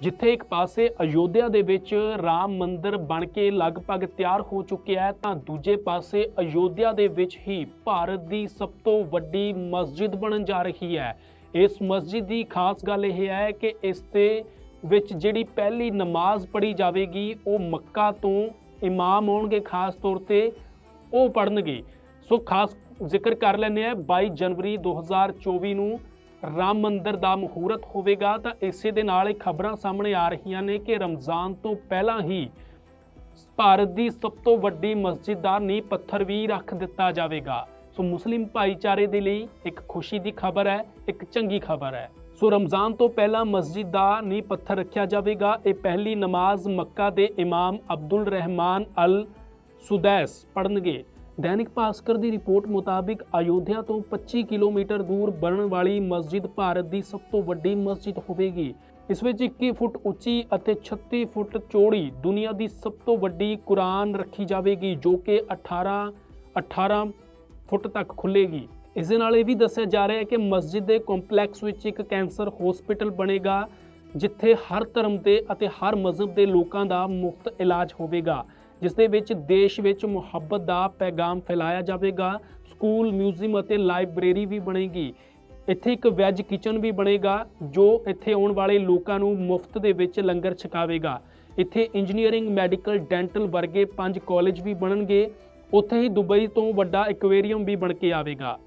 ਜਿੱਥੇ ਇੱਕ ਪਾਸੇ ਅਯੋਧਿਆ ਦੇ ਵਿੱਚ ਰਾਮ ਮੰਦਿਰ ਬਣ ਕੇ ਲਗਭਗ ਤਿਆਰ ਹੋ ਚੁੱਕਿਆ ਹੈ, ਤਾਂ ਦੂਜੇ ਪਾਸੇ ਅਯੋਧਿਆ ਦੇ ਵਿੱਚ ਹੀ ਭਾਰਤ ਦੀ ਸਭ ਤੋਂ ਵੱਡੀ ਮਸਜਿਦ ਬਣਨ ਜਾ ਰਹੀ ਹੈ। ਇਸ ਮਸਜਿਦ ਦੀ ਖਾਸ ਗੱਲ ਇਹ ਹੈ ਕਿ ਇਸ ਦੇ ਵਿੱਚ ਜਿਹੜੀ ਪਹਿਲੀ ਨਮਾਜ਼ ਪੜ੍ਹੀ ਜਾਵੇਗੀ, ਉਹ ਮੱਕਾ ਤੋਂ ਇਮਾਮ ਆਉਣਗੇ ਖਾਸ ਤੌਰ ਤੇ, ਉਹ ਪੜਨਗੇ ਸੋ ਖਾਸ ਜ਼ਿਕਰ ਕਰ ਲੈਂਦੇ ਆ 22 ਜਨਵਰੀ 2024 ਨੂੰ ਰਾਮ ਮੰਦਰ ਦਾ ਮਹੂਰਤ ਹੋਵੇਗਾ ਤਾਂ ਇਸੇ ਦੇ ਨਾਲ ਇਹ ਖਬਰਾਂ ਸਾਹਮਣੇ ਆ ਰਹੀਆਂ ਨੇ ਕਿ ਰਮਜ਼ਾਨ ਤੋਂ ਪਹਿਲਾਂ ਹੀ ਭਾਰਤ ਦੀ ਸਭ ਤੋਂ ਵੱਡੀ ਮਸਜਿਦ ਦਾ ਨੀਂਹ ਪੱਥਰ ਵੀ ਰੱਖ ਦਿੱਤਾ ਜਾਵੇਗਾ। ਸੋ ਮੁਸਲਿਮ ਭਾਈਚਾਰੇ ਦੇ ਲਈ ਇੱਕ ਖੁਸ਼ੀ ਦੀ ਖਬਰ ਹੈ, ਇੱਕ ਚੰਗੀ ਖਬਰ ਹੈ। ਸੋ ਰਮਜ਼ਾਨ ਤੋਂ ਪਹਿਲਾਂ ਮਸਜਿਦ ਦਾ ਨੀਂਹ ਪੱਥਰ ਰੱਖਿਆ ਜਾਵੇਗਾ। ਇਹ ਪਹਿਲੀ ਨਮਾਜ਼ ਮੱਕਾ ਦੇ ਇਮਾਮ ਅਬਦੁਲ ਰਹਿਮਾਨ ਅਲ ਸੁਦੈਸ ਪੜਨਗੇ ਦੈਨਿਕ ਭਾਸਕਰ ਦੀ ਰਿਪੋਰਟ ਮੁਤਾਬਿਕ ਅਯੋਧਿਆ ਤੋਂ 25 ਕਿਲੋਮੀਟਰ ਦੂਰ ਬਣਨ ਵਾਲੀ ਮਸਜਿਦ ਭਾਰਤ ਦੀ ਸਭ ਤੋਂ ਵੱਡੀ ਮਸਜਿਦ ਹੋਵੇਗੀ। ਇਸ ਵਿੱਚ 21 ਫੁੱਟ ਉੱਚੀ ਅਤੇ 36 ਫੁੱਟ ਚੌੜੀ ਦੁਨੀਆ ਦੀ ਸਭ ਤੋਂ ਵੱਡੀ ਕੁਰਾਨ ਰੱਖੀ ਜਾਵੇਗੀ, ਜੋ ਕਿ 18 18 ਫੁੱਟ ਤੱਕ ਖੁੱਲੇਗੀ ਇਸ ਦੇ ਨਾਲ ਇਹ ਵੀ ਦੱਸਿਆ ਜਾ ਰਿਹਾ ਹੈ ਕਿ ਮਸਜਿਦ ਦੇ ਕੰਪਲੈਕਸ ਵਿੱਚ ਇੱਕ ਕੈਂਸਰ ਹਸਪੀਟਲ ਬਣੇਗਾ, ਜਿੱਥੇ ਹਰ ਧਰਮ ਦੇ ਅਤੇ ਹਰ ਮਜ਼ਹਬ ਦੇ ਲੋਕਾਂ ਦਾ ਮੁਫਤ ਇਲਾਜ ਹੋਵੇਗਾ। ਜਿਸ ਦੇ ਵਿੱਚ ਦੇਸ਼ ਵਿੱਚ ਮੁਹੱਬਤ ਦਾ ਪੈਗਾਮ ਫੈਲਾਇਆ ਜਾਵੇਗਾ, ਸਕੂਲ, ਮਿਊਜ਼ੀਅਮ ਅਤੇ ਲਾਇਬ੍ਰੇਰੀ ਵੀ ਬਣੇਗੀ। ਇੱਥੇ ਇੱਕ ਵੈਜ ਕਿਚਨ ਵੀ ਬਣੇਗਾ, ਜੋ ਇੱਥੇ ਆਉਣ ਵਾਲੇ ਲੋਕਾਂ ਨੂੰ ਮੁਫਤ ਦੇ ਵਿੱਚ ਲੰਗਰ ਛਕਾਵੇਗਾ। ਇੱਥੇ ਇੰਜੀਨੀਅਰਿੰਗ, ਮੈਡੀਕਲ, ਡੈਂਟਲ ਵਰਗੇ ਪੰਜ ਕਾਲਜ ਵੀ ਬਣਨਗੇ। ਉੱਥੇ ਹੀ ਦੁਬਈ ਤੋਂ ਵੱਡਾ ਐਕੁਏਰੀਅਮ ਵੀ ਬਣ ਕੇ ਆਵੇਗਾ।